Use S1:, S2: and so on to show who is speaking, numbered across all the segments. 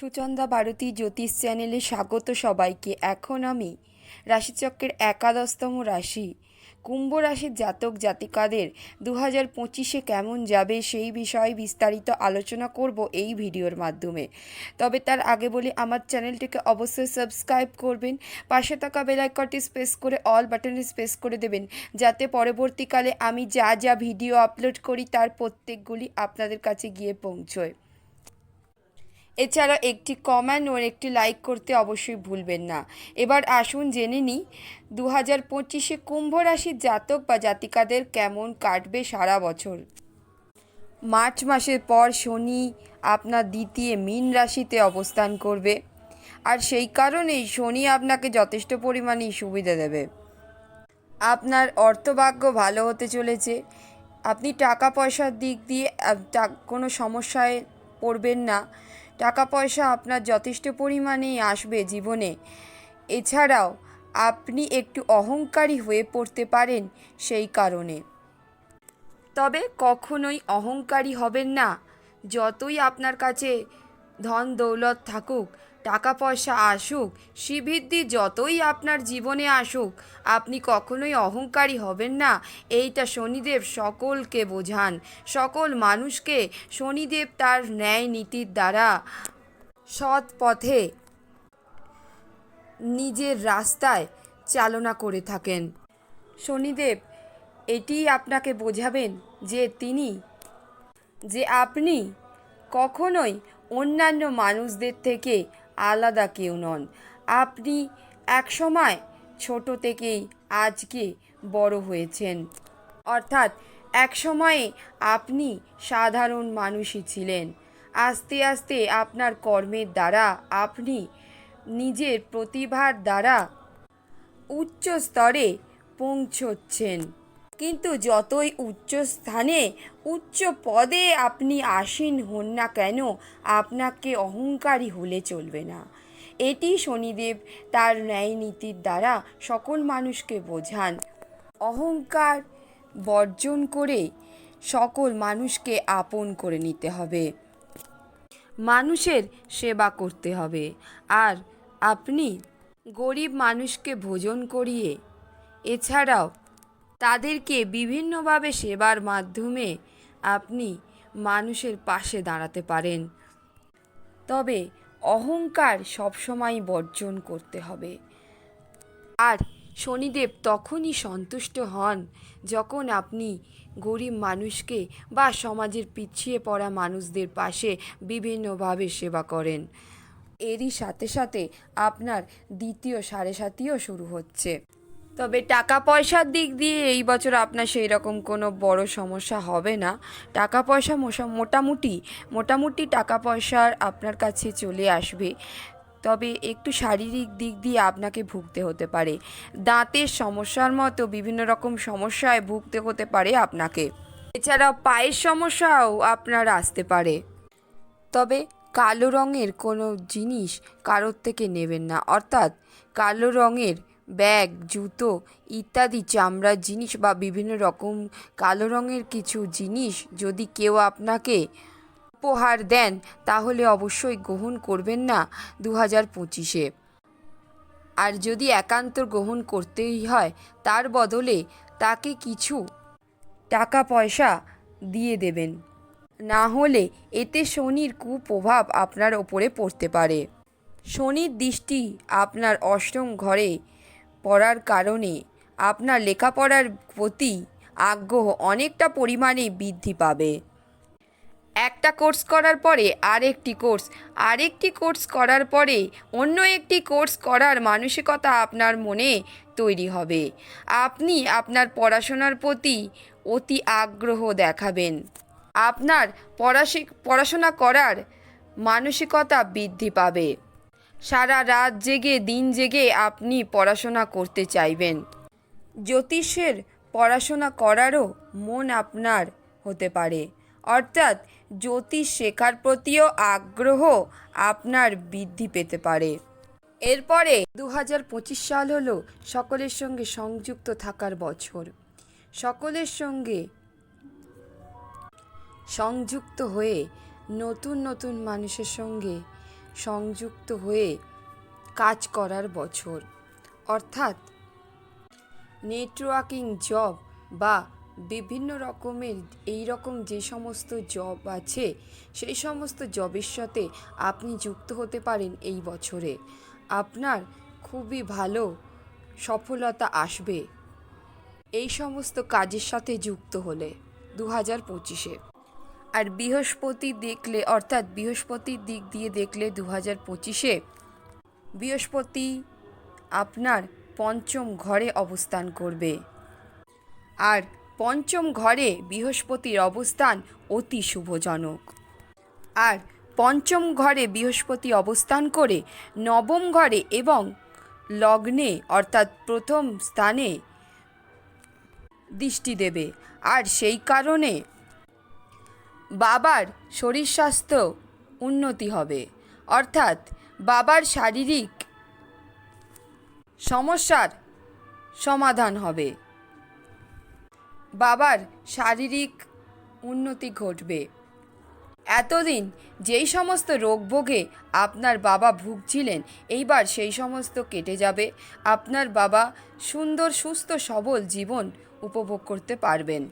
S1: সুচন্দা ভারতী জ্যোতিষ চ্যানেলে স্বাগত সবাইকে। এখন আমি রাশিচক্রের একাদশতম রাশি। কুম্ভ রাশির জাতক জাতিকাদের দু হাজার পঁচিশে কেমন যাবে সেই বিষয়ে বিস্তারিত আলোচনা করব এই ভিডিওর মাধ্যমে। তবে তার আগে বলি, আমার চ্যানেলটিকে অবশ্যই সাবস্ক্রাইব করবেন। পাশে থাকা বেলাইকনটি স্পেস করে, অল বাটনে স্পেস করে দেবেন। যাতে পরবর্তীকালে আমি যা যা ভিডিও আপলোড করি, তার প্রত্যেকগুলি আপনাদের কাছে গিয়ে পৌঁছয়। এছাড়া একটি কমেন্ট ও একটি লাইক করতে অবশ্যই ভুলবেন না। এবার আসুন জেনে নিই দু হাজার পঁচিশে কুম্ভ রাশির জাতক বা জাতিকাদের কেমন কাটবে সারা বছর? মার্চ মাসের পর শনি আপনার দ্বিতীয় মীন রাশিতে অবস্থান করবে। আর সেই কারণেই শনি আপনাকে যথেষ্ট পরিমাণেই সুবিধা দেবে। আপনার অর্থভাগ্য ভালো হতে চলেছে। আপনি টাকা পয়সার দিক দিয়ে কোনো সমস্যায় পড়বেন না। টাকা পয়সা আপনার যথেষ্ট পরিমাণেই আসবে জীবনে। এছাড়াও, আপনি একটু অহংকারী হয়ে পড়তে পারেন সেই কারণে। তবে কখনোই অহংকারী হবেন না। যতই আপনার কাছে ধন দৌলত থাকুক টাকা পয়সা আসুক, শ্রীবৃদ্ধি যতই আপনার জীবনে আসুক, আপনি কখনোই অহংকারী হবেন না। এইটা শনিদেব সকলকে বোঝান। সকল মানুষকে শনিদেব তার ন্যায় নীতির দ্বারা সৎ পথে নিজের রাস্তায় চালনা করে থাকেন। শনিদেব এটি আপনাকে বোঝাবেন যে তিনি, যে আপনি কখনোই অন্যান্য মানুষদের থেকে আলাদা কেউ নন। আপনি একসময় ছোট থেকেই আজকে বড় হয়েছেন। অর্থাৎ একসময়ে আপনি সাধারণ মানুষই ছিলেন। আস্তে আস্তে আপনার কর্মের দ্বারা আপনি নিজের প্রতিভার দ্বারা উচ্চ স্তরে পৌঁছচ্ছেন। কিন্তু যতই উচ্চ স্থানে, উচ্চ পদে আপনি আসীন হন না কেন, আপনাকে অহংকারী হলে চলবে না। এটি শনিদেব তার ন্যায় নীতির দ্বারা সকল মানুষকে বোঝান। অহংকার বর্জন করে সকল মানুষকে আপন করে নিতে হবে। মানুষের সেবা করতে হবে। আর আপনি গরিব মানুষকে ভোজন করিয়ে, এছাড়াও তাদেরকে বিভিন্নভাবে সেবার মাধ্যমে আপনি মানুষের পাশে দাঁড়াতে পারেন। তবে অহংকার সবসময় বর্জন করতে হবে। আর শনিদেব তখনই সন্তুষ্ট হন যখন আপনি গরিব মানুষকে বা সমাজের পিছিয়ে পড়া মানুষদের পাশে বিভিন্নভাবে সেবা করেন। এরই সাথে সাথে আপনার দ্বিতীয় সাড়ে সাতিও শুরু হচ্ছে। তবে টাকা পয়সার দিক দিয়ে এই বছর আপনার সেই রকম কোনো বড় সমস্যা হবে না। টাকা পয়সা মোটামুটি মোটামুটি টাকা পয়সার আপনার কাছে চলে আসবে। তবে একটু শারীরিক দিক দিয়ে আপনাকে ভুগতে হতে পারে। দাঁতের সমস্যার মতো বিভিন্ন রকম সমস্যায় ভুগতে হতে পারে আপনাকে। এছাড়াও পায়ের সমস্যাও আপনার আসতে পারে। তবে কালো রঙের কোনো জিনিস কারোর থেকে নেবেন না। অর্থাৎ কালো রঙের ব্যাগ, জুতো ইত্যাদি, চামড়ার জিনিস বা বিভিন্ন রকম কালো রঙের কিছু জিনিস যদি কেউ আপনাকে উপহার দেন, তাহলে অবশ্যই গ্রহণ করবেন না দু হাজার পঁচিশে। আর যদি একান্ত গ্রহণ করতেই হয়, তার বদলে তাকে কিছু টাকা পয়সা দিয়ে দেবেন। না হলে এতে শনির কুপ্রভাব আপনার ওপরে পড়তে পারে। শনির দৃষ্টি আপনার অষ্টম ঘরে পড়ার কারণে আপনার লেখাপড়ার প্রতি আগ্রহ অনেকটা পরিমাণে বৃদ্ধি পাবে। একটা কোর্স করার পরে আরেকটি কোর্স আরেকটি কোর্স করার পরে অন্য একটি কোর্স করার মানসিকতা আপনার মনে তৈরি হবে। আপনি আপনার পড়াশোনার প্রতি অতি আগ্রহ দেখাবেন। আপনার পড়াশি, পড়াশোনা করার মানসিকতা বৃদ্ধি পাবে। সারা রাত জেগে, দিন জেগে আপনি পড়াশোনা করতে চাইবেন। জ্যোতিষের পড়াশোনা করারও মন আপনার হতে পারে। অর্থাৎ জ্যোতিষ শেখার প্রতিও আগ্রহ আপনার বৃদ্ধি পেতে পারে। এরপরে দু হাজার পঁচিশ সাল হলো সকলের সঙ্গে সংযুক্ত থাকার বছর। সকলের সঙ্গে সংযুক্ত হয়ে নতুন নতুন মানুষের সঙ্গে সংযুক্ত হয়ে কাজ করার বছর। অর্থাৎ নেটওয়ার্কিং জব বা বিভিন্ন রকমের এই রকম যে সমস্ত জব আছে, সেই সমস্ত জবের সাথে আপনি যুক্ত হতে পারেন এই বছরে। আপনার খুবই ভালো সফলতা আসবে এই সমস্ত কাজের সাথে যুক্ত হলে দু হাজার পঁচিশে। আর বৃহস্পতি দেখলে, অর্থাৎ বৃহস্পতির দিক দিয়ে দেখলে দু হাজার পঁচিশে, বৃহস্পতি আপনার পঞ্চম ঘরে অবস্থান করবে। আর পঞ্চম ঘরে বৃহস্পতির অবস্থান অতি শুভজনক। আর পঞ্চম ঘরে বৃহস্পতি অবস্থান করে নবম ঘরে এবং লগ্নে, অর্থাৎ প্রথম স্থানে দৃষ্টি দেবে। আর সেই কারণে বাবার শরীর স্বাস্থ্য উন্নতি হবে। অর্থাৎ বাবার শারীরিক সমস্যার সমাধান হবে। বাবার শারীরিক উন্নতি ঘটবে। এতদিন যেই সমস্ত রোগ ভোগে আপনার বাবা ভুগছিলেন, এইবার সেই সমস্ত কেটে যাবে। আপনার বাবা সুন্দর, সুস্থ, সবল জীবন উপভোগ করতে পারবেন।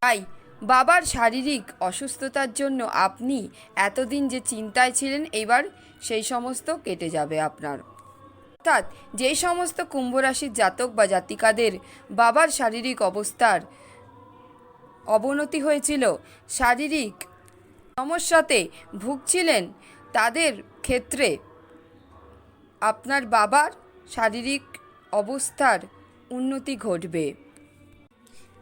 S1: তাই বাবার শারীরিক অসুস্থতার জন্য আপনি এতদিন যে চিন্তায় ছিলেন, এবার সেই সমস্ত কেটে যাবে আপনার। অর্থাৎ যে সমস্ত কুম্ভরাশির জাতক বা জাতিকাদের বাবার শারীরিক অবস্থার অবনতি হয়েছিল, শারীরিক সমস্যাতে ভুগছিলেন, তাদের ক্ষেত্রে আপনার বাবার শারীরিক অবস্থার উন্নতি ঘটবে।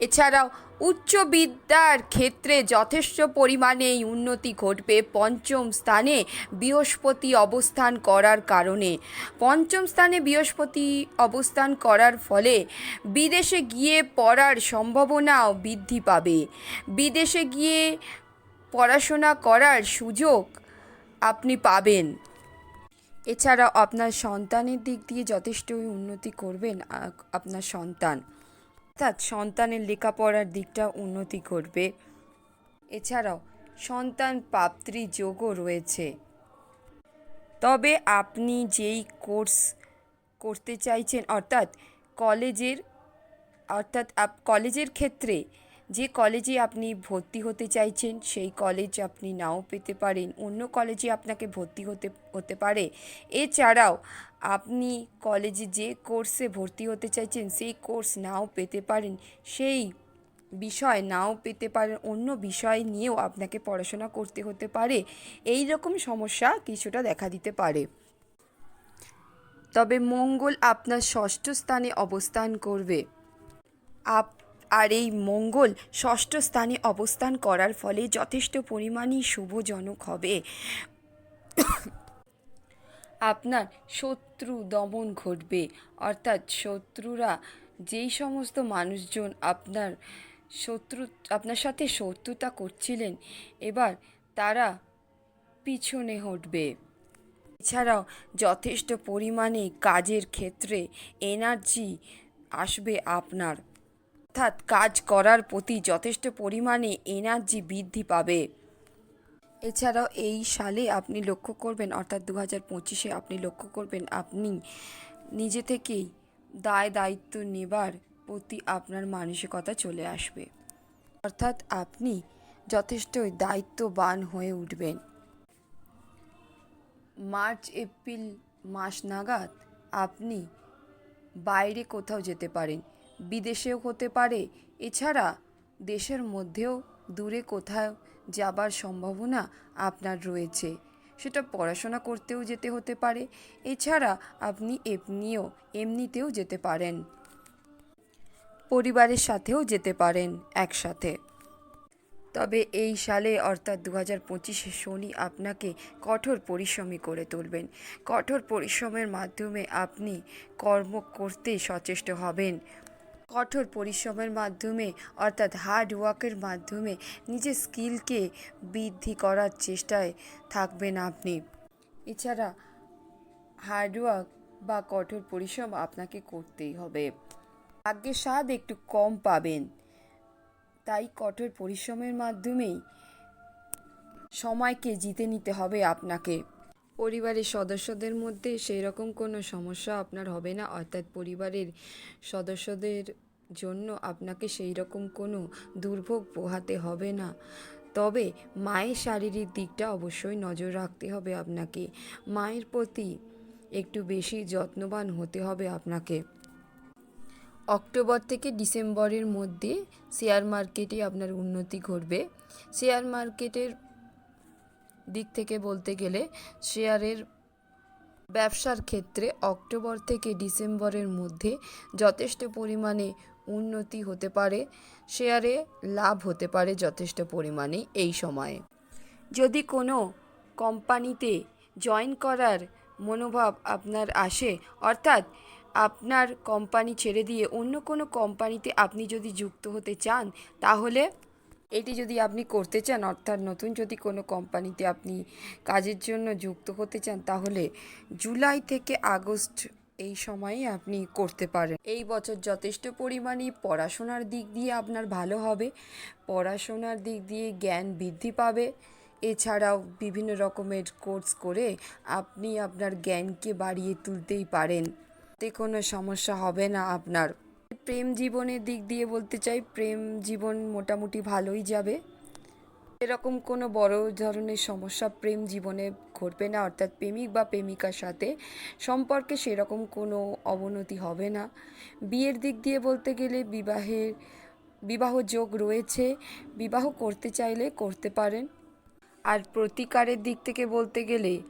S1: এছাড়াও উচ্চ বিদ্যার ক্ষেত্রে যথেষ্ট পরিমাণে উন্নতি ঘটবে পঞ্চম স্থানে বৃহস্পতি অবস্থান করার কারণে। পঞ্চম স্থানে বৃহস্পতি অবস্থান করার ফলে বিদেশে গিয়ে পড়ার সম্ভাবনাও বৃদ্ধি পাবে। বিদেশে গিয়ে পড়াশোনা করার সুযোগ আপনি পাবেন। এছাড়াও আপনার সন্তানের দিক দিয়ে যথেষ্টই উন্নতি করবেন আপনার সন্তান। অর্থাৎ সন্তানের লেখাপড়ার দিকটা উন্নতি করবে এছাড়াও সন্তান প্রাপ্তির যোগও রয়েছে। তবে আপনি যেই কোর্স করতে চাইছেন, অর্থাৎ কলেজের অর্থাৎ কলেজের ক্ষেত্রে যে কলেজে আপনি ভর্তি হতে চাইছেন, সেই কলেজ আপনি নাও পেতে পারেন। অন্য কলেজে আপনাকে ভর্তি হতে হতে পারে। এছাড়াও, আপনি কলেজে যে কোর্সে ভর্তি হতে চাইছেন, সেই কোর্স নাও পেতে পারেন। সেই বিষয় নাও পেতে পারেন, অন্য বিষয় নিয়েও আপনাকে পড়াশোনা করতে হতে পারে। এই রকম সমস্যা কিছুটা দেখা দিতে পারে। তবে মঙ্গল আপনার ষষ্ঠ স্থানে অবস্থান করবে। আপ আর এই মঙ্গল ষষ্ঠ স্থানে অবস্থান করার ফলে যথেষ্ট পরিমাণই শুভজনক হবে। আপনার শত্রু দমন ঘটবে, অর্থাৎ শত্রুরা যেই সমস্ত মানুষজন আপনার শত্রু, আপনার সাথে শত্রুতা করছিলেন, এবার তারা পিছনে হটবে। এছাড়াও যথেষ্ট পরিমাণে কাজের ক্ষেত্রে এনার্জি আসবে আপনার। অর্থাৎ কাজ করার প্রতি যথেষ্ট পরিমাণে এনার্জি বৃদ্ধি পাবে। এছাড়াও এই সালে আপনি লক্ষ্য করবেন, অর্থাৎ দু হাজার পঁচিশে আপনি লক্ষ্য করবেন, আপনি নিজে থেকেই দায় দায়িত্ব নেবার প্রতি আপনার মানসিকতা চলে আসবে। অর্থাৎ আপনি যথেষ্টই দায়িত্ববান হয়ে উঠবেন। মার্চ, এপ্রিল মাস নাগাদ আপনি বাইরে কোথাও যেতে পারেন। বিদেশেও হতে পারে। এছাড়া দেশের মধ্যেও দূরে কোথাও যাবার সম্ভাবনা আপনার রয়েছে। সেটা পড়াশোনা করতেও যেতে হতে পারে। এছাড়া আপনি এমনিও, এমনিতেও যেতে পারেন। পরিবারের সাথেও যেতে পারেন একসাথে। তবে এই সালে অর্থাৎ দু হাজার পঁচিশে শনি আপনাকে কঠোর পরিশ্রমী করে তুলবেন। কঠোর পরিশ্রমের মাধ্যমে আপনি কর্ম করতে সচেষ্ট হবেন। কঠোর পরিশ্রমের মাধ্যমে, অর্থাৎ হার্ড ওয়ার্কের মাধ্যমে নিজের স্কিলকে বৃদ্ধি করার চেষ্টায় থাকবেন আপনি। এছাড়া হার্ডওয়ার্ক বা কঠোর পরিশ্রম আপনাকে করতেই হবে। ভাগ্যের স্বাদ একটু কম পাবেন। তাই কঠোর পরিশ্রমের মাধ্যমেই সময়কে জিতে নিতে হবে আপনাকে। পরিবারের সদস্যদের মধ্যে সেই রকম কোনো সমস্যা আপনার হবে না। অর্থাৎ পরিবারের সদস্যদের জন্য আপনাকে সেই রকম কোনো দুর্ভোগ পোহাতে হবে না। তবে মায়ের শারীরিক দিকটা অবশ্যই নজর রাখতে হবে আপনাকে। মায়ের প্রতি একটু বেশি যত্নবান হতে হবে আপনাকে। অক্টোবর থেকে ডিসেম্বরের মধ্যে শেয়ার মার্কেটে আপনার উন্নতি ঘটবে। শেয়ার মার্কেটের দিক থেকে বলতে গেলে শেয়ারের ব্যবসার ক্ষেত্রে অক্টোবর থেকে ডিসেম্বরের মধ্যে যথেষ্ট পরিমাণে উন্নতি হতে পারে, শেয়ারে লাভ হতে পারে যথেষ্ট পরিমাণে এই সময়ে। যদি কোনো কোম্পানিতে জয়েন করার মনোভাব আপনার আসে, অর্থাৎ আপনার কোম্পানি ছেড়ে দিয়ে অন্য কোনো কোম্পানিতে আপনি যদি যুক্ত হতে চান, তাহলে এটি যদি আপনি করতে চান, অর্থাৎ নতুন যদি কোনো কোম্পানিতে আপনি কাজের জন্য যুক্ত হতে চান, তাহলে জুলাই থেকে আগস্ট এই সময়ে আপনি করতে পারেন। এই বছর যথেষ্ট পরিমাণে পড়াশোনার দিক দিয়ে আপনার ভালো হবে। পড়াশোনার দিক দিয়ে জ্ঞান বৃদ্ধি পাবে। এছাড়াও বিভিন্ন রকমের কোর্স করে আপনি আপনার জ্ঞানকে বাড়িয়ে তুলতেই পারেন। এতে কোনো সমস্যা হবে না আপনার। প্রেম জীবনের দিক দিয়ে বলতে চাই, প্রেম জীবন মোটামুটি ভালোই যাবে। এরকম কোনো বড় ধরনের সমস্যা প্রেম জীবনে ঘটবে না, অর্থাৎ প্রেমিক বা প্রেমিকার সাথে সম্পর্কে সেরকম কোনো অবনতি হবে না। বিয়ের দিক দিয়ে বলতে গেলে বিবাহের, বিবাহ যোগ রয়েছে, বিবাহ করতে চাইলে করতে পারেন। আর প্রতিকারের দিক থেকে বলতে গেলে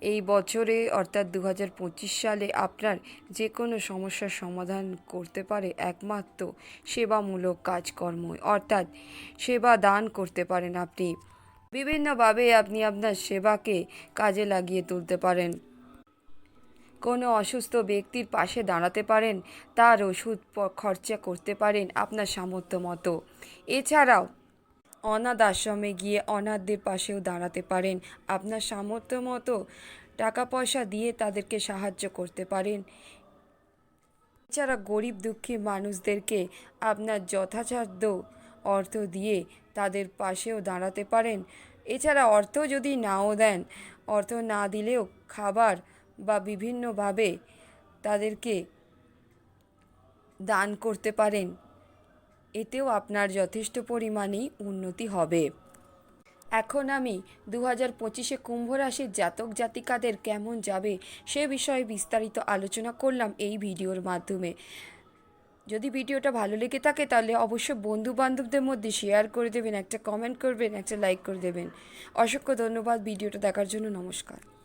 S1: এই বছরে, অর্থাৎ দু হাজার পঁচিশ সালে, আপনার যে কোনো সমস্যার সমাধান করতে পারে একমাত্র সেবামূলক কাজকর্ম। অর্থাৎ সেবা দান করতে পারেন আপনি। বিভিন্নভাবে আপনি আপনার সেবাকে কাজে লাগিয়ে তুলতে পারেন। কোনো অসুস্থ ব্যক্তির পাশে দাঁড়াতে পারেন, তার ওষুধ খরচা করতে পারেন আপনার সামর্থ্য মতো। এছাড়াও অনাথ আশ্রমে গিয়ে অনাথদের পাশেও দাঁড়াতে পারেন। আপনার সামর্থ্য মতো টাকা পয়সা দিয়ে তাদেরকে সাহায্য করতে পারেন। এছাড়া গরিব দুঃখী মানুষদেরকে আপনার যথাসাধ্য অর্থ দিয়ে তাদের পাশেও দাঁড়াতে পারেন। এছাড়া অর্থ যদি নাও দেন, অর্থ না দিলেও খাবার বা বিভিন্নভাবে তাদেরকে দান করতে পারেন। এতেও আপনার যথেষ্ট পরিমাণেই উন্নতি হবে। এখন আমি দু হাজার পঁচিশে কুম্ভ রাশির জাতক জাতিকাদের কেমন যাবে সে বিষয়ে বিস্তারিত আলোচনা করলাম এই ভিডিওর মাধ্যমে। যদি ভিডিওটা ভালো লেগে থাকে তাহলে অবশ্যই বন্ধু বান্ধবদের মধ্যে শেয়ার করে দেবেন, একটা কমেন্ট করবেন, একটা লাইক করে দেবেন। অসংখ্য ধন্যবাদ ভিডিওটা দেখার জন্য, নমস্কার।